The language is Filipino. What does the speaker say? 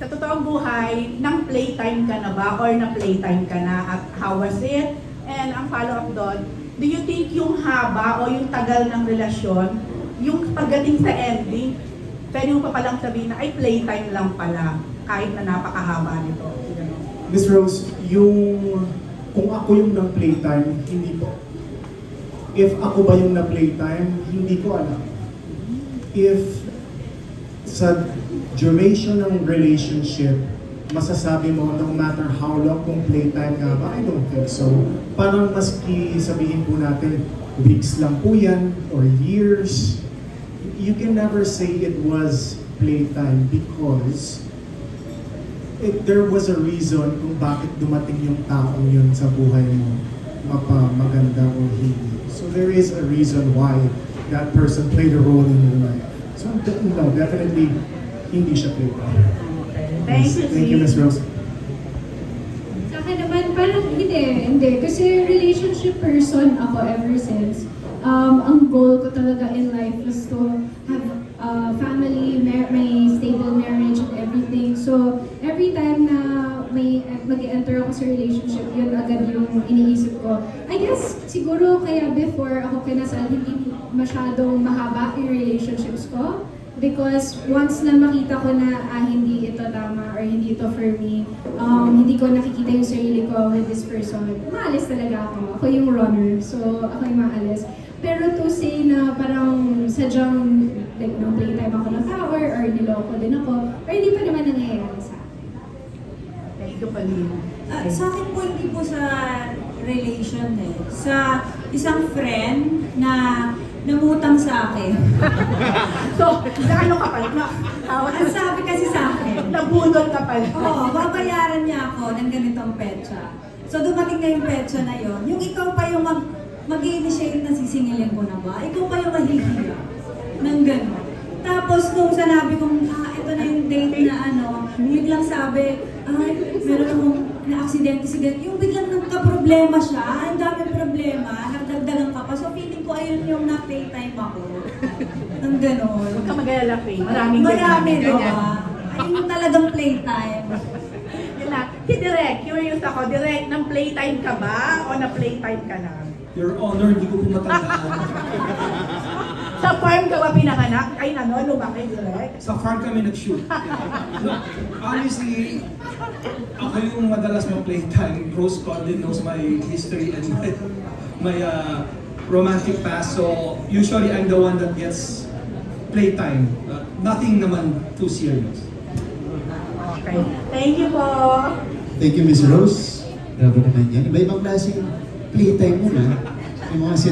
sa totoong buhay, nang playtime ka na ba or na playtime ka na at how was it? And ang follow-up doon, do you think yung haba o yung tagal ng relasyon, yung pagdating sa ending, pwede mo pa palang sabihin na ay playtime lang pala kahit na napakahaba nito. Miss Rose, yung kung ako yung ng playtime, hindi po. If ako ba yung na playtime, hindi ko alam. If sa duration ng relationship, masasabi mo no matter how long kung playtime nga ba, I don't think so. Parang maski sabihin po natin, weeks lang po yan, or years, you can never say it was playtime because it, there was a reason kung bakit dumating yung taong yun sa buhay mo, mapa maganda o hindi. So there is a reason why that person played a role in your life. So no, definitely hindi siya playtime. Okay. Thank you, Thank you, Miss Steve. Rose. Sa akin naman, parang hindi, hindi. Kasi relationship person ako ever since. Um, ang goal ko talaga in life was to have a family, mar- may stable marriage and everything. So, every time na may mag-enter ako sa relationship, yun agad yung iniisip ko. I guess, siguro kaya before ako kinasal, hindi masyadong mahaba yung relationships ko. Because once na makita ko na ah, hindi ito tama or hindi ito for me, um, hindi ko nakikita yung sarili ko with this person, maalis talaga ako. Ako yung runner, so ako yung maalis. Pero to say na parang sadyang like nung playtime ako ng power or niloko din ako, or hindi pa naman nangyayari sa akin. Thank you, Pauline. Ah, sa akin po hindi po sa relation eh. Sa isang friend na namutang sa akin. So, gaano ka pala? Na, Ang sabi kasi sa akin, nabunot ka pala. oo, babayaran niya ako ng ganitong petsa. So dumating na yung petsa na yon. Yung ikaw pa yung mag, mag-initiate na sisingilin ko na ba? Ikaw pa yung mahihiya ng gano'n. Tapos nung sanabi kong, ah, ito na yung date na ano, biglang sabi, ay, meron akong na-aksidente si ganito. Yung biglang nagka-problema siya, ang dami problema, nagdagdagan ka pa. So feeling ko ayun yung na-playtime ako. Ng gano'n. Huwag ka mag-alala, Faye. Maraming Marami, ganyan. di Ganyan. ba? Ayun yung talagang playtime. Yun lang. Si Direk, curious ako. Direk, nang playtime ka ba o na playtime ka na? Your Honor, hindi ko po matandaan. Sa farm ka ba pinanganak? Ay, ano, lumaki, Direk? Sa farm kami nag-shoot. No, honestly, ako yung madalas mo playtime. Rose Condon knows my history and my, my uh, romantic past. So, usually I'm the one that gets playtime. Uh, nothing naman too serious. Okay. Thank you po. Thank you, Miss Rose. Grabe naman yan. Iba-ibang klaseng playtime mo na. Yung mga